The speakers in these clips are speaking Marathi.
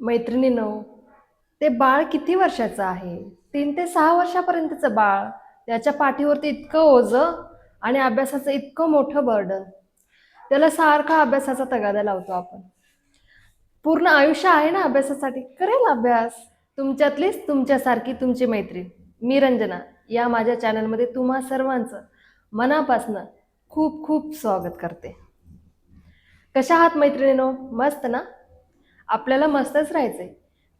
मैत्रिणीनो ते बाळ किती वर्षाचं आहे? तीन ते सहा वर्षापर्यंतचं बाळ. त्याच्या पाठीवरती इतकं ओझं आणि अभ्यासाचं इतकं मोठं बर्डन त्याला सारखा अभ्यासाचा तगादा लावतो आपण. पूर्ण आयुष्य आहे ना अभ्यासासाठी? करेल अभ्यास. तुमच्यातलीच तुमच्यासारखी तुमची मैत्रीण. मी रंजना. या माझ्या चॅनलमध्ये तुम्हा सर्वांचं मनापासनं खूप खूप स्वागत करते. कशा आहात मैत्रिणीनो? मस्त ना? आपल्याला मस्तच राहायचंय.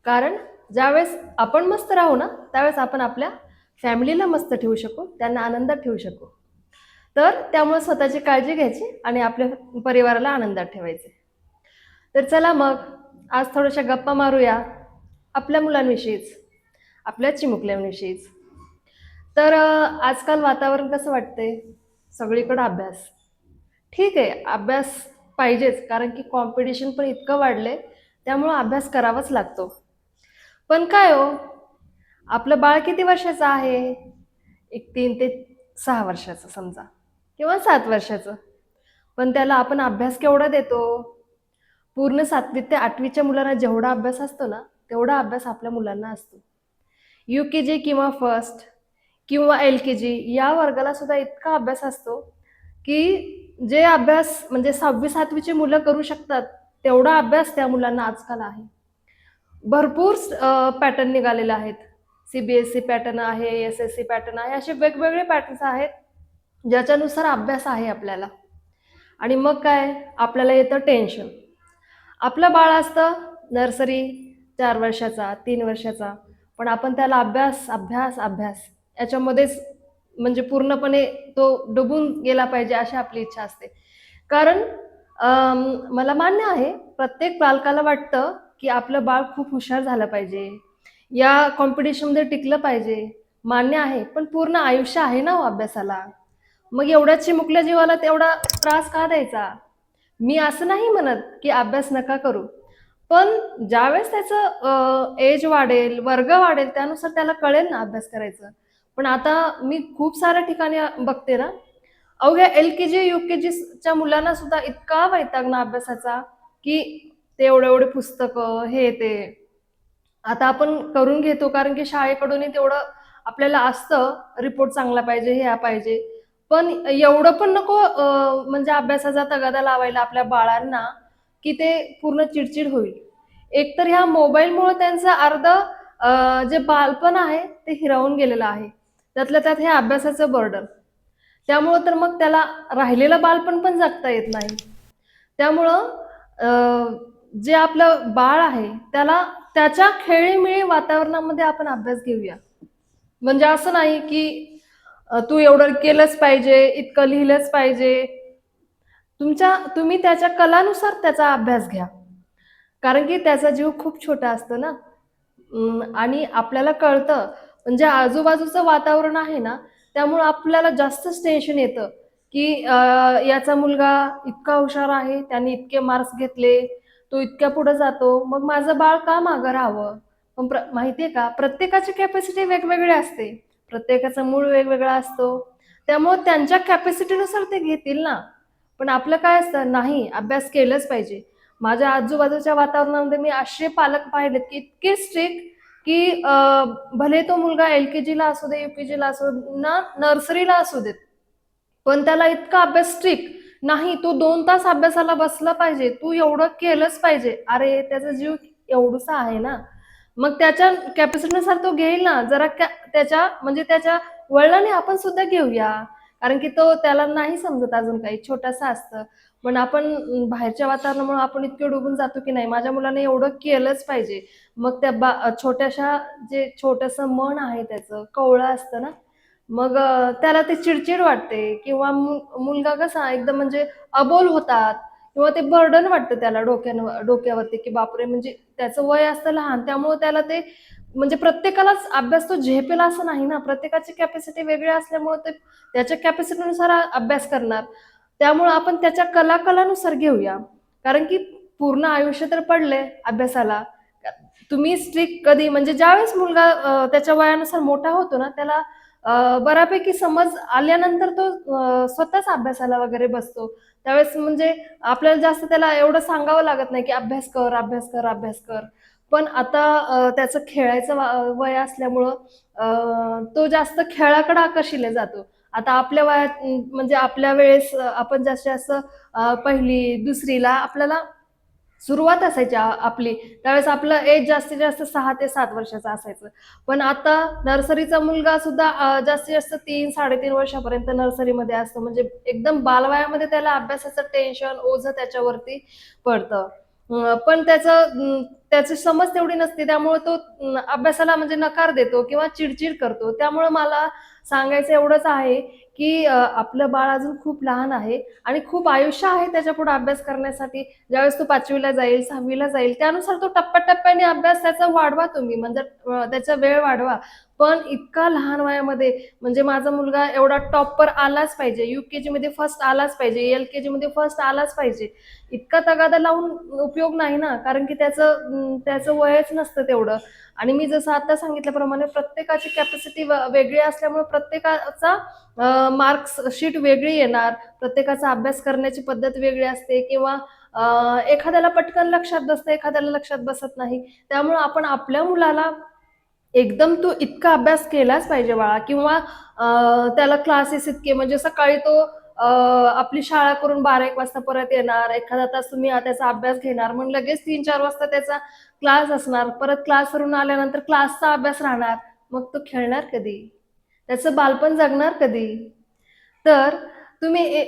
कारण ज्यावेळेस आपण मस्त राहू ना त्यावेळेस आपण आपल्या फॅमिलीला मस्त ठेवू शकू त्यांना आनंदात ठेवू शकू. तर त्यामुळे स्वतःची काळजी घ्यायची आणि आपल्या परिवाराला आनंदात ठेवायचे. तर चला मग आज थोड्याशा गप्पा मारूया आपल्या मुलांविषयीच आपल्या चिमुकल्यांविषयीच. तर आजकाल वातावरण कसं वाटतंय? सगळीकडं अभ्यास. ठीक आहे अभ्यास पाहिजेच कारण की कॉम्पिटिशन पण इतकं वाढलं आहे त्यामुळं अभ्यास करावाच लागतो. पण काय हो? आपलं बाळ किती वर्षाचं आहे? एक तीन ते सहा वर्षाचं समजा. किंवा सात वर्षाचं. पण त्याला आपण अभ्यास केवढा देतो? पूर्ण सातवी ते आठवीच्या मुलांना जेवढा अभ्यास असतो ना तेवढा अभ्यास आपल्या मुलांना असतो. यू के जी किंवा फर्स्ट किंवा एल के जी या वर्गाला सुद्धा इतका अभ्यास असतो की जे अभ्यास म्हणजे सहावी सातवीची मुलं करू शकतात तेवढा अभ्यास त्या मुलांना आजकाल आहे. भरपूर पॅटर्न निघालेले आहेत. C B S C pattern आहे एस एस सी पॅटर्न आहे असे वेगवेगळे पॅटर्न्स आहेत ज्याच्यानुसार अभ्यास आहे आपल्याला. आणि मग काय? आपल्याला येतं टेन्शन आपलं बाळ असतं नर्सरी चार वर्षाचा तीन वर्षाचा पण आपण त्याला अभ्यास अभ्यास अभ्यास याच्यामध्येच म्हणजे पूर्णपणे तो डुबून गेला पाहिजे अशी आपली इच्छा असते. कारण मला मान्य आहे प्रत्येक पालकाला वाटतं की आपलं बाळ खूप हुशार झालं पाहिजे. या कॉम्पिटिशनमध्ये टिकलं पाहिजे. मान्य आहे पण पूर्ण आयुष्य आहे ना हो अभ्यासाला. मग एवढ्या चिमुकल्या जीवाला तेवढा त्रास का द्यायचा? मी असं नाही म्हणत की अभ्यास नका करू. पण ज्यावेळेस त्याचं एज वाढेल वर्ग वाढेल त्यानुसार त्याला कळेल ना अभ्यास करायचं. पण आता मी खूप साऱ्या ठिकाणी बघते ना अवघ्या एल के जी यू के जीच्या मुलांना सुद्धा इतका वैतागना अभ्यासाचा की ते एवढे एवढे पुस्तकं हे ते. आता आपण करून घेतो कारण की शाळेकडूनही तेवढं आपल्याला असतं रिपोर्ट चांगला पाहिजे हे पाहिजे. पण एवढं पण नको म्हणजे अभ्यासाचा तगादा लावायला आपल्या बाळांना की ते पूर्ण चिडचिड होईल. एकतर ह्या मोबाईलमुळे त्यांचं अर्ध जे बालपण आहे ते हिरावून गेलेलं आहे. त्यातल्या त्यात हे अभ्यासाचं बर्डन त्यामुळं तर मग त्याला राहिलेलं बालपण पण जगता येत नाही. त्यामुळं जे आपलं बाळ आहे त्याला त्याच्या खेळीमिळी वातावरणामध्ये आपण अभ्यास घेऊया. म्हणजे असं नाही की तू एवढं केलंच पाहिजे इतकं लिहिलंच पाहिजे. तुमच्या तुम्ही त्याच्या कलानुसार त्याचा अभ्यास घ्या. कारण की त्याचा जीव खूप छोटा असतो ना. आणि आपल्याला कळतं. म्हणजे आजूबाजूचं वातावरण आहे ना त्यामुळं आपल्याला जास्तच टेन्शन येतं की याचा मुलगा इतका हुशार आहे त्याने इतके मार्क्स घेतले तो इतक्या पुढे जातो. मग माझं बाळ का मागं राहावं? पण प्र माहितीये का? प्रत्येकाची कॅपॅसिटी वेगवेगळी असते. प्रत्येकाचा मूळ वेगवेगळा असतो. त्यामुळे त्यांच्या कॅपॅसिटीनुसार ते घेतील ना. पण आपलं काय असतं? नाही अभ्यास केलंच पाहिजे. माझ्या आजूबाजूच्या वातावरणामध्ये मी असे पालक पाहिलेत की इतके स्ट्रिक्ट की भले तो मुलगा एल के जीला असू दे युकेजीला असू दे ना नर्सरीला असू देत पण त्याला इतका अभ्यास स्ट्रिक्ट नाही तू दोन तास अभ्यासाला बसला पाहिजे तू एवढं केलंच पाहिजे अरे त्याचा जीव एवढसा आहे ना मग त्याच्या कॅपॅसिटीनुसार तो घेईल ना जरा त्याच्या म्हणजे त्याच्या वळणाने आपण सुद्धा घेऊया. कारण की तो त्याला नाही समजत अजून काही छोटासा असतं. पण आपण बाहेरच्या वातावरणामुळे आपण इतके डुबून जातो की नाही माझ्या मुलाने एवढं केलंच पाहिजे. मग त्या बा छोट्याशा जे छोटंसं मन आहे त्याचं कवळं असतं ना मग त्याला ते चिडचिड वाटते किंवा मुलगा कसा एकदम म्हणजे अबोल होतात किंवा ते बर्डन वाटतं त्याला डोक्यानं डोक्यावरती की बापरे म्हणजे त्याचं वय असतं लहान त्यामुळे त्याला ते म्हणजे प्रत्येकालाच अभ्यास तो झेपेला असं नाही ना. प्रत्येकाची कॅपॅसिटी वेगळी असल्यामुळे ते त्याच्या कॅपॅसिटीनुसार अभ्यास करणार. त्यामुळं आपण त्याच्या कला कलानुसार घेऊया. कारण की पूर्ण आयुष्य तर पडले अभ्यासाला. तुम्ही स्ट्रिक कधी म्हणजे ज्यावेळेस मुलगा त्याच्या वयानुसार मोठा होतो ना त्याला बऱ्यापैकी समज आल्यानंतर तो स्वतःच अभ्यासाला वगैरे बसतो. त्यावेळेस म्हणजे आपल्याला जास्त त्याला एवढं सांगावं लागत नाही की अभ्यास कर अभ्यास कर अभ्यास कर. पण आता त्याचं खेळायचं वय असल्यामुळं तो जास्त खेळाकडे आकर्षिले जातो. आता आपल्या वयात म्हणजे आपल्या वेळेस आपण जास्त जास्त पहिली दुसरीला आपल्याला सुरुवात असायची आपली. त्यावेळेस आपलं एज जास्तीत जास्त सहा ते सात वर्षाचं असायचं. पण आता नर्सरीचा मुलगा सुद्धा जास्तीत जास्त तीन साडेतीन वर्षापर्यंत नर्सरीमध्ये असतो. म्हणजे एकदम बालवयामध्ये त्याला अभ्यासाचं टेन्शन ओझं त्याच्यावरती पडतं. पण त्याचं त्याची समज तेवढी नसते. त्यामुळे तो अभ्यासाला म्हणजे नकार देतो किंवा चिडचिड करतो. त्यामुळे मला सांगायचं एवढंच आहे की आपलं बाळ अजून खूप लहान आहे आणि खूप आयुष्य आहे त्याच्या पुढे अभ्यास करण्यासाठी. ज्यावेळेस तो पाचवीला जाईल सहावीला जाईल त्यानुसार तो टप्प्याटप्प्याने अभ्यास त्याचा वाढवा तुम्ही. म्हणजे त्याचा वेळ वाढवा. पण इतका लहान वयामध्ये म्हणजे माझा मुलगा एवढा टॉपवर आलाच पाहिजे. युकेजी मध्ये फर्स्ट आलाच पाहिजे. एल के जी मध्ये फर्स्ट आलाच पाहिजे. इतका तगादा लावून उपयोग नाही ना. कारण की त्याचं त्याचं वयच नसतं तेवढं. आणि मी जसं आता सांगितल्याप्रमाणे प्रत्येकाची कॅपॅसिटी वेगळी असल्यामुळे प्रत्येकाचा मार्क्स शीट वेगळी येणार. प्रत्येकाचा अभ्यास करण्याची पद्धत वेगळी असते किंवा एखाद्याला पटकन लक्षात बसतं एखाद्याला लक्षात बसत नाही. त्यामुळे आपण आपल्या मुलाला एकदम तू इतका अभ्यास केलाच पाहिजे बाळा. किंवा त्याला क्लासेस इतके म्हणजे सकाळी तो आपली शाळा करून बारा एक वाजता परत येणार. एखादा तास तुम्ही त्याचा अभ्यास घेणार. मग लगेच तीन चार वाजता त्याचा क्लास असणार. परत क्लासवरून आल्यानंतर क्लासचा अभ्यास राहणार. मग तो खेळणार कधी? त्याचं बालपण जगणार कधी? तर तुम्ही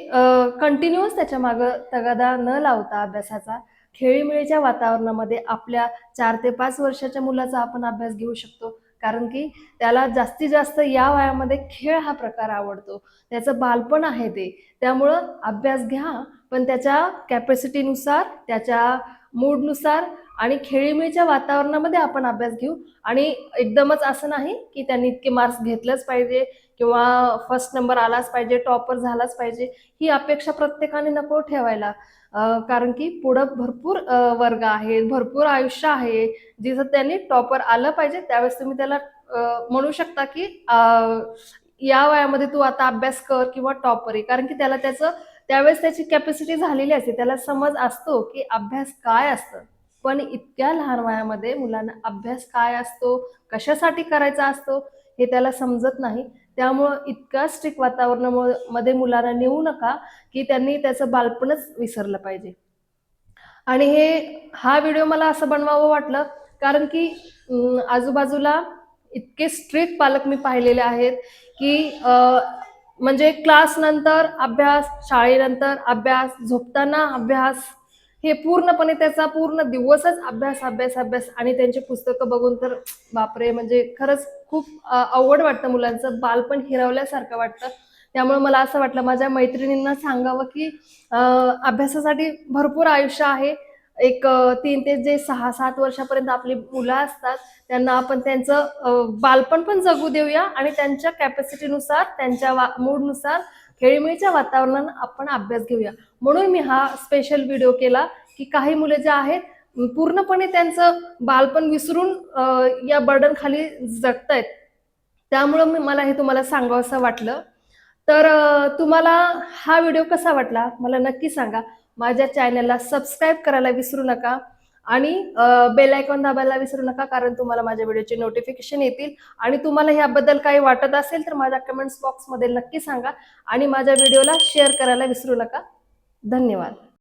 कंटिन्युअस त्याच्या मागं तगादा न लावता अभ्यासाचा. खेळीमेळीच्या वातावरणामध्ये आपल्या चार ते पाच वर्षाच्या मुलाचा आपण अभ्यास घेऊ शकतो. कारण की त्याला जास्तीत जास्त या वयामध्ये खेळ हा प्रकार आवडतो. त्याचं बालपण आहे ते. त्यामुळं अभ्यास घ्या पण त्याच्या कॅपॅसिटीनुसार त्याच्या मूडनुसार आणि खेळीमेळीच्या वातावरणामध्ये आपण अभ्यास घेऊ. आणि एकदमच असं नाही की त्यांनी इतके मार्क्स घेतलंच पाहिजे किंवा फर्स्ट नंबर आलाच पाहिजे टॉपर झालाच पाहिजे. ही अपेक्षा प्रत्येकाने नको ठेवायला. कारण की पुढं भरपूर वर्ग आहेत भरपूर आयुष्य आहे. जिथं त्यांनी टॉपर आलं पाहिजे त्यावेळेस तुम्ही त्याला म्हणू शकता की या वयामध्ये तू आता अभ्यास कर किंवा टॉपर आहे कारण की त्याला त्याचं त्यावेळेस त्याची कॅपॅसिटी झालेली असते. त्याला समज असतो की अभ्यास काय असतं. पण इतक्या लहान वयामध्ये मुलांना अभ्यास काय असतो कशासाठी करायचा असतो हे त्याला समजत नाही. त्यामुळं इतका स्ट्रिक्ट वातावरणामध्ये मुलांना नेऊ नका की त्यांनी त्याचं बालपणच विसरलं पाहिजे. आणि हे हा व्हिडिओ मला असं बनवावं वाटलं कारण की आजूबाजूला इतके स्ट्रिक्ट पालक मी पाहिलेले आहेत की म्हणजे क्लास नंतर अभ्यास शाळेनंतर अभ्यास झोपताना अभ्यास हे पूर्णपणे त्याचा पूर्ण दिवसच अभ्यास अभ्यास अभ्यास आणि त्यांची पुस्तकं बघून तर बापरे म्हणजे खरंच खूप अवघड वाटतं मुलांचं. बालपण हिरवल्यासारखं वाटतं. त्यामुळे मला असं वाटलं माझ्या मैत्रिणींना सांगावं की अभ्यासासाठी भरपूर आयुष्य आहे. एक तीन ते जे सहा सात वर्षापर्यंत आपली मुलं असतात त्यांना आपण त्यांचं बालपण पण जगू देऊया आणि त्यांच्या कॅपॅसिटीनुसार त्यांच्या वा मूडनुसार खेळीमेळीच्या वातावरणानं आपण अभ्यास घेऊया. म्हणून मी हा स्पेशल व्हिडिओ केला की काही मुले जे आहेत पूर्णपणे त्यांचं बालपण विसरून या बर्डन खाली जगतायत. त्यामुळं मी मला हे तुम्हाला सांगावंसं वाटलं. तर तुम्हाला हा व्हिडिओ कसा वाटला? मला नक्की सांगा. माझ्या चॅनलला सबस्क्राईब करायला विसरू नका. आणि बेल आयकॉन दाबायला विसरू नका कारण तुम्हाला माझ्या व्हिडिओचे नोटिफिकेशन येतील. आणि तुम्हाला ह्याबद्दल काही वाटत असेल तर माझ्या कमेंट्स बॉक्समध्ये नक्की सांगा. आणि माझ्या व्हिडिओला शेअर करायला विसरू नका. धन्यवाद.